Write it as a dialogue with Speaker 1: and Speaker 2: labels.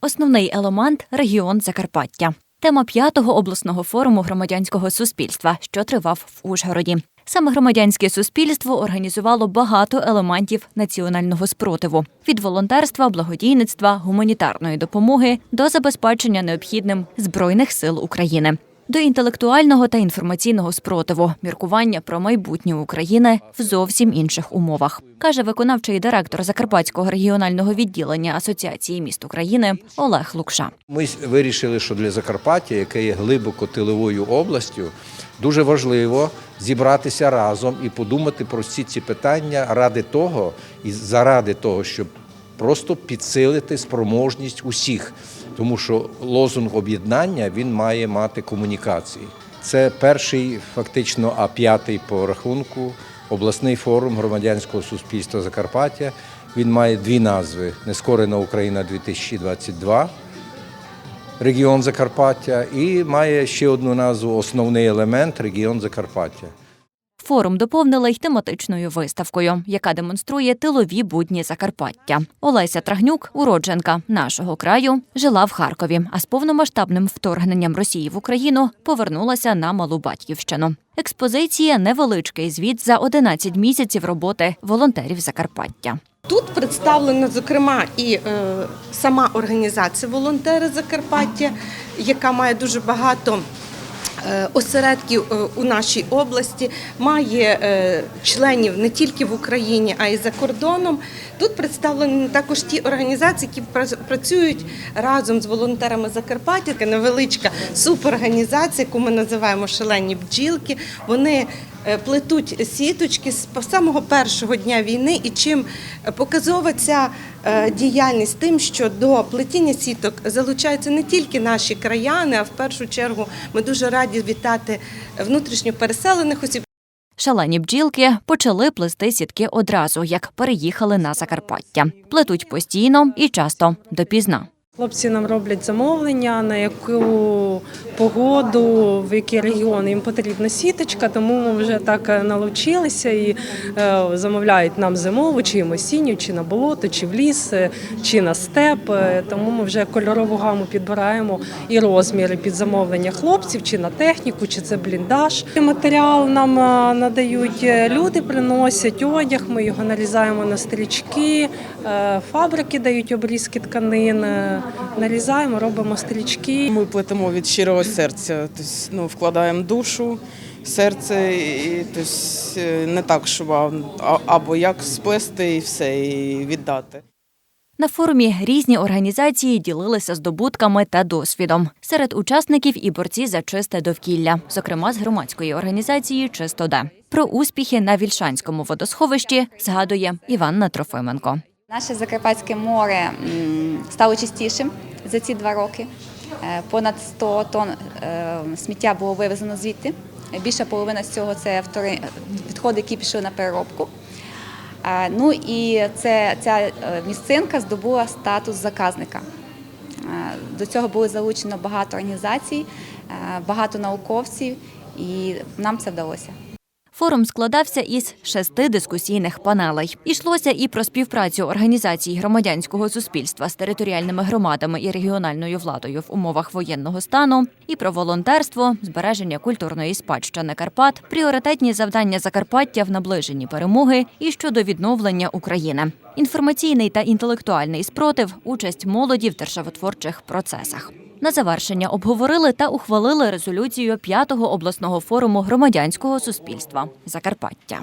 Speaker 1: Основний елемент регіон Закарпаття. Тема п'ятого обласного форуму громадянського суспільства, що тривав в Ужгороді. Саме громадянське суспільство організувало багато елементів національного спротиву від волонтерства, благодійництва, гуманітарної допомоги до забезпечення необхідним збройних сил України. До інтелектуального та інформаційного спротиву, міркування про майбутнє України в зовсім інших умовах, каже виконавчий директор Закарпатського регіонального відділення Асоціації міст України Олег Лукша.
Speaker 2: Ми вирішили, що для Закарпаття, яке є глибоко тиловою областю, дуже важливо зібратися разом і подумати про всі ці питання ради того і заради того, щоб просто підсилити спроможність усіх. Тому що лозунг об'єднання він має мати комунікації. Це перший, фактично, а п'ятий по рахунку обласний форум громадянського суспільства Закарпаття. Він має дві назви: Нескорена Україна 2022 регіон Закарпаття і має ще одну назву основний елемент регіон Закарпаття.
Speaker 1: Форум доповнили й тематичною виставкою, яка демонструє тилові будні Закарпаття. Олеся Трагнюк, уродженка нашого краю, жила в Харкові, а з повномасштабним вторгненням Росії в Україну повернулася на малу батьківщину. Експозиція невеличкий звіт за 11 місяців роботи волонтерів Закарпаття.
Speaker 3: Тут представлена, зокрема, і е, сама організація Волонтери Закарпаття, яка має дуже багато. Е, Осередків е, у нашій області має е, членів не тільки в Україні, а й за кордоном. Тут представлені також ті організації, які пра- працюють разом з волонтерами Закарпаття. Така невеличка суперорганізація, яку ми називаємо шалені бджілки. Вони плетуть сіточки з самого першого дня війни, і чим показова ця діяльність тим, що до плетіння сіток залучаються не тільки наші краяни, а в першу чергу ми дуже раді вітати внутрішньо переселених осіб.
Speaker 1: Шалені бджілки почали плести сітки одразу, як переїхали на Закарпаття. Плетуть постійно і часто допізна.
Speaker 4: Хлопці нам роблять замовлення, на яку погоду, в який регіон їм потрібна сіточка, тому ми вже так е, налучилися і е, замовляють нам зимову, чи їм осінню, чи на болото, чи в ліс, е, чи на степ. Тому ми вже кольорову гаму підбираємо і розміри під замовлення хлопців, чи на техніку, чи це бліндаж. Матеріал нам надають люди, приносять одяг, ми його нарізаємо на стрічки, фабрики дають обрізки тканин, е, нарізаємо, робимо стрічки.
Speaker 5: Ми плетемо від щирого серця, тобто, ну, вкладаємо душу, серце, і тобто, е, не так, що або як сплести і все, і віддати.
Speaker 1: На форумі різні організації ділилися здобутками та досвідом. Серед учасників і борці за чисте довкілля, зокрема з громадської організації Чистоде. Про успіхи на Вільшанському водосховищі згадує Іванна Трофименко.
Speaker 6: Наше Закарпатське море стало чистішим за ці два роки. Е, Понад 100 тонн е, сміття було вивезено звідти. Більша половина з цього це відходи, які пішли на переробку. Е, Ну і це, ця е, місцинка здобула статус заказника. Е, До цього було залучено багато організацій, е, багато науковців, і нам це вдалося.
Speaker 1: Форум складався із шести дискусійних панелей. Ішлося і про співпрацю організацій громадянського суспільства з територіальними громадами і регіональною владою в умовах воєнного стану, і про волонтерство, збереження культурної спадщини Карпат, пріоритетні завдання Закарпаття в наближенні перемоги і щодо відновлення України. Інформаційний та інтелектуальний спротив, участь молоді в державотворчих процесах. На завершення обговорили та ухвалили резолюцію п'ятого обласного форуму громадянського суспільства Закарпаття.